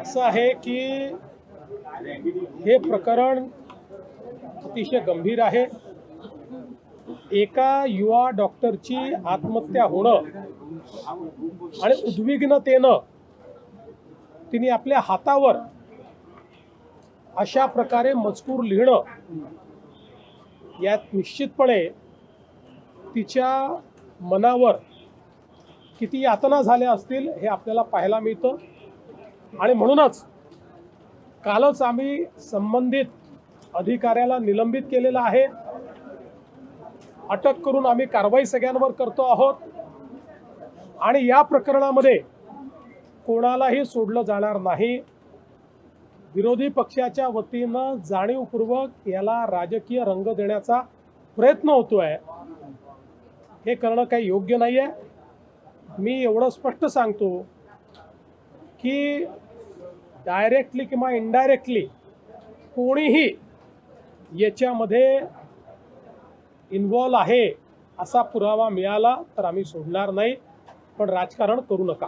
असं आहे की हे प्रकरण अतिशय गंभीर आहे. एका युवा डॉक्टरची आत्महत्या होणं आणि उद्विग्नतेनं तिने आपल्या हातावर अशा प्रकारे मजकूर लिहिणं यात निश्चितपणे तिच्या मनावर किती यातना झाल्या असतील हे आपल्याला पाहायला मिळतं. आणि म्हणूनच कालच आम्ही संबंधित अधिकाऱ्याला निलंबित केलेलं आहे. अटक करून आम्ही कारवाई सगळ्यांवर करतो आहोत. आणि या प्रकरणामध्ये कोणालाही सोडलं जाणार नाही. विरोधी पक्षाच्या वतीनं जाणीवपूर्वक याला राजकीय रंग देण्याचा प्रयत्न होतोय. हे करणं काही योग्य नाही आहे मी एवढं स्पष्ट सांगतो की डायरेक्टली किंवा इनडायरेक्टली कोणीही याच्यामध्ये इन्व्हॉल्व आहे असा पुरावा मिळाला तर आम्ही सोडणार नाही पण राजकारण करू नका